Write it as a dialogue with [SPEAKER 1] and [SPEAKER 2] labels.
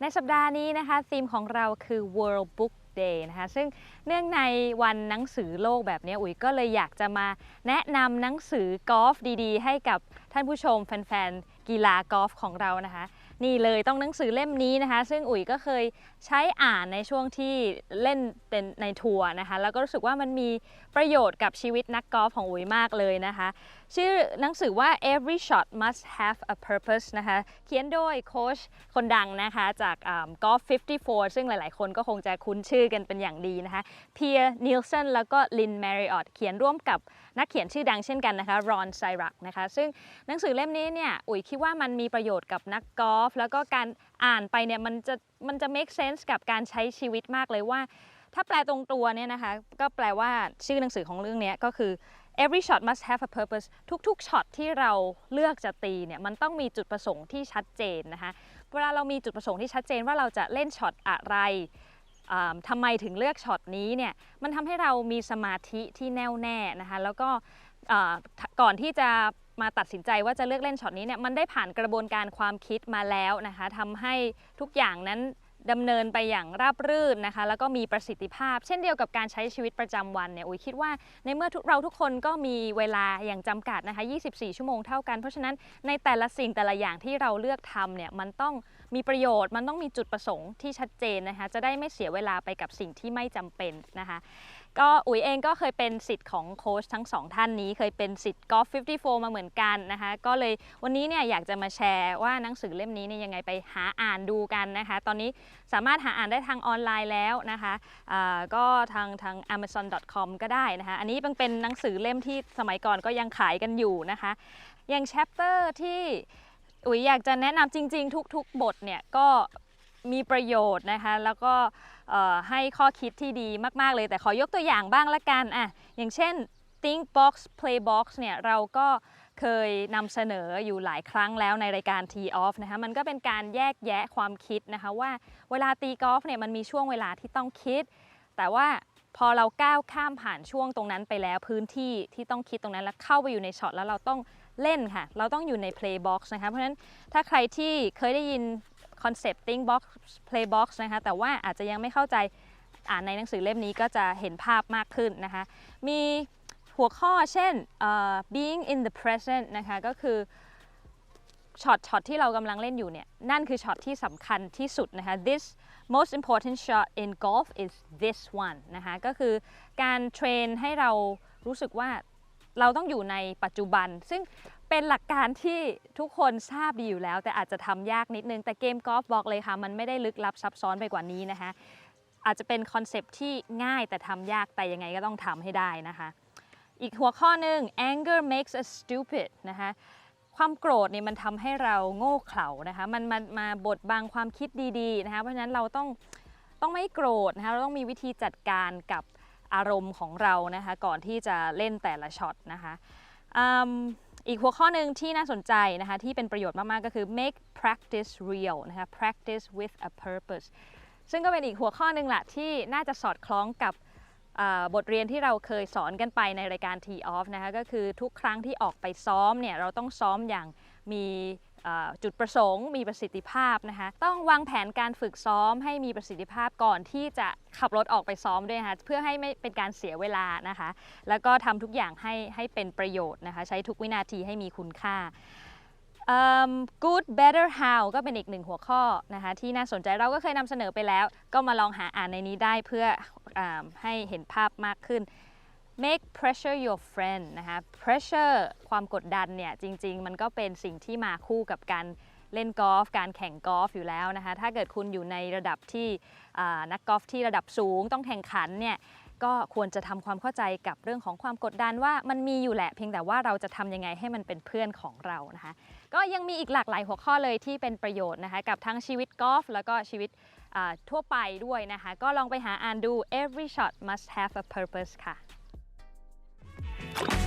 [SPEAKER 1] ในสัปดาห์นี้นะคะธีมของเราคือ World Book Day นะคะซึ่งเนื่องในวันหนังสือโลกแบบนี้อุ๋ยก็เลยอยากจะมาแนะนำหนังสือกอล์ฟดีๆ ให้กับท่านผู้ชมแฟนๆกีฬากอล์ฟของเรานะคะนี่เลยต้องหนังสือเล่มนี้นะคะ ซึ่งอุ๋ยก็เคยใช้อ่านในช่วงที่เล่นเป็นในทัวร์นะคะ แล้วก็รู้สึกว่ามันมีประโยชน์กับชีวิตนักกอล์ฟของอุ๋ยมากเลยนะคะ ชื่อหนังสือว่า every shot must have a purpose นะคะ เขียนโดยโค้ชคนดังนะคะ จากกอล์ฟ54 ซึ่งหลายๆ คนก็คงจะคุ้นชื่อกันเป็นอย่างดีนะคะเพียร์นิลสันแล้วก็ลินแมริออตเขียนร่วมกับนักเขียนชื่อดังเช่นกันนะคะรอนไซรักนะคะ ซึ่งหนังสือเล่มนี้เนี่ยอุ๋ยคิดว่ามันมีประโยชน์กับนักกอล์ฟแล้วก็การอ่านไปเนี่ยมันจะมันจะ make sense กับการใช้ชีวิตมากเลยว่า ถ้าแปลตรงตัวเนี่ยนะคะก็แปลว่าชื่อหนังสือของเรื่องนี้ก็คือ every shot must have a purpose ทุกๆช็อตที่เราเลือกจะตีเนี่ยมันต้องมีจุดประสงค์ที่ชัดเจนนะคะ เวลาเรามีจุดประสงค์ที่ชัดเจนว่าเราจะเล่นช็อตอะไร ทำไมถึงเลือกช็อตนี้เนี่ยมันทำให้เรามีสมาธิที่แน่วแน่นะคะแล้วก็ก่อนที่จะมาตัดสินใจว่าจะเลือกเล่นช็อตนี้เนี่ยมันได้ผ่านกระบวนการความคิดมาแล้วนะคะทำให้ทุกอย่างนั้น ดำเนินไปอย่างราบรื่นนะคะ แล้วก็มีประสิทธิภาพ เช่นเดียวกับการใช้ชีวิตประจำวันเนี่ยอุ๋ยคิดว่าในเมื่อทุกเราทุกคนก็มีเวลาอย่างจำกัดนะคะ 24 ชั่วโมงเท่ากัน เพราะฉะนั้นในแต่ละสิ่งแต่ละอย่างที่เราเลือกทำเนี่ยมันต้องมีประโยชน์ มันต้องมีจุดประสงค์ที่ชัดเจนนะคะ จะได้ไม่เสียเวลาไปกับสิ่งที่ไม่จำเป็นนะคะ ก็อุ๋ยเองก็เคยเป็นสิทธิ์ของโค้ชทั้งสองท่านนี้ เคยเป็นสิทธิ์กอล์ฟ54 มาเหมือนกันนะคะ ก็เลยวันนี้เนี่ยอยากจะมาแชร์ว่าหนังสือเล่มนี้เนี่ยยังไงไปหาอ่านดูกันนะคะ ตอนนี้สามารถหาอ่านได้ทางออนไลน์แล้วนะคะก็ทางทาง amazon.com ก็ได้นะคะ อันนี้เป็นหนังสือเล่มที่สมัยก่อนก็ยังขายกันอยู่นะคะ อย่าง chapter ที่อุ๋ยอยากจะแนะนำจริง ๆ ทุก ๆ บทเนี่ยก็ มีประโยชน์นะคะ แล้วก็ให้ข้อคิดที่ดีมาก ๆ เลย แต่ขอยกตัวอย่างบ้างละกันอะอย่างเช่น think box play box เนี่ยเราก็เคยนำเสนออยู่หลายครั้งแล้วในรายการ tee off นะคะมันก็เป็นการแยกแยะความคิดนะคะว่าเวลาตีกอล์ฟเนี่ยมันมีช่วงเวลาที่ต้องคิด แต่ว่าพอเราก้าวข้ามผ่านช่วงตรงนั้นไปแล้วพื้นที่ที่ต้องคิดตรงนั้นแล้วเข้าไปอยู่ในช็อตแล้วเราต้องเล่นค่ะ เราต้องอยู่ใน play box นะคะ เพราะฉะนั้นถ้าใครที่เคยได้ยิน คอนเซปต์ think box play box นะคะ แต่ว่าอาจจะยังไม่เข้าใจอ่านในหนังสือเล่มนี้ก็จะเห็นภาพมากขึ้นนะคะ มีหัวข้อเช่นเอ่อ being in the present นะคะก็คือช็อตช็อตที่เรากำลังเล่นอยู่เนี่ย นั่นคือช็อตที่สำคัญที่สุดนะคะ this most important shot in golf is this one นะคะก็คือการเทรนให้เรารู้สึกว่าเราต้องอยู่ในปัจจุบัน ซึ่ง เป็นหลักการที่ทุกคนทราบดีอยู่แล้ว แต่อาจจะทำยากนิดนึง แต่เกมกอล์ฟบอกเลยค่ะ มันไม่ได้ลึกลับซับซ้อนไปกว่านี้นะคะ อาจจะเป็นคอนเซปที่ง่ายแต่ทำยากแต่ยังไงก็ต้องทำให้ได้นะคะ อีกหัวข้อหนึ่ง anger makes us stupid นะคะความโกรธเนี่ยมันทำให้เราโง่เขลานะคะมันมามาบดบังความคิดดีๆนะคะเพราะฉะนั้นเราต้องต้องไม่โกรธนะคะเราต้องมีวิธีจัดการกับอารมณ์ของเรานะคะก่อนที่จะเล่นแต่ละช็อตนะคะอืม อีกหัวข้อหนึ่งที่น่าสนใจนะคะที่เป็นประโยชน์มาก ๆ ก็คือ make practice real นะคะ practice with a purpose ซึ่งก็เป็นอีกหัวข้อหนึ่งแหละที่น่าจะสอดคล้องกับบทเรียนที่เราเคยสอนกันไปในรายการ T off นะคะก็คือทุกครั้งที่ออกไปซ้อมเนี่ยเราต้องซ้อมอย่างมี จุดประสงค์มีประสิทธิภาพนะคะ ต้องวางแผนการฝึกซ้อมให้มีประสิทธิภาพก่อนที่จะขับรถออกไปซ้อมด้วยนะคะเพื่อให้ไม่เป็นการเสียเวลานะคะ แล้วก็ทำทุกอย่างให้ให้เป็นประโยชน์นะคะ ใช้ทุกวินาทีให้มีคุณค่า good better how ก็เป็นอีกหนึ่งหัวข้อนะคะที่น่าสนใจเราก็เคยนำเสนอไปแล้ว ก็มาลองหาอ่านในนี้ได้เพื่ออให้เห็นภาพมากขึ้น make pressure your friend นะคะ pressure ความกดดันเนี่ยจริง ๆ มันก็เป็นสิ่งที่มาคู่กับการเล่นกอล์ฟการแข่งกอล์ฟอยู่แล้วนะคะ ถ้าเกิดคุณอยู่ในระดับที่นักกอล์ฟที่ระดับสูงต้องแข่งขันเนี่ยก็ควรจะทำความเข้าใจกับเรื่องของความกดดันว่ามันมีอยู่แหละ เพียงแต่ว่าเราจะทำยังไงให้มันเป็นเพื่อนของเรานะคะ ก็ยังมีอีกหลากหลายหัวข้อเลยที่เป็นประโยชน์นะคะ กับทั้งชีวิตกอล์ฟแล้วก็ชีวิตทั่วไปด้วยนะคะ ก็ลองไปหาอ่านดู every shot must have a purpose ค่ะ
[SPEAKER 2] you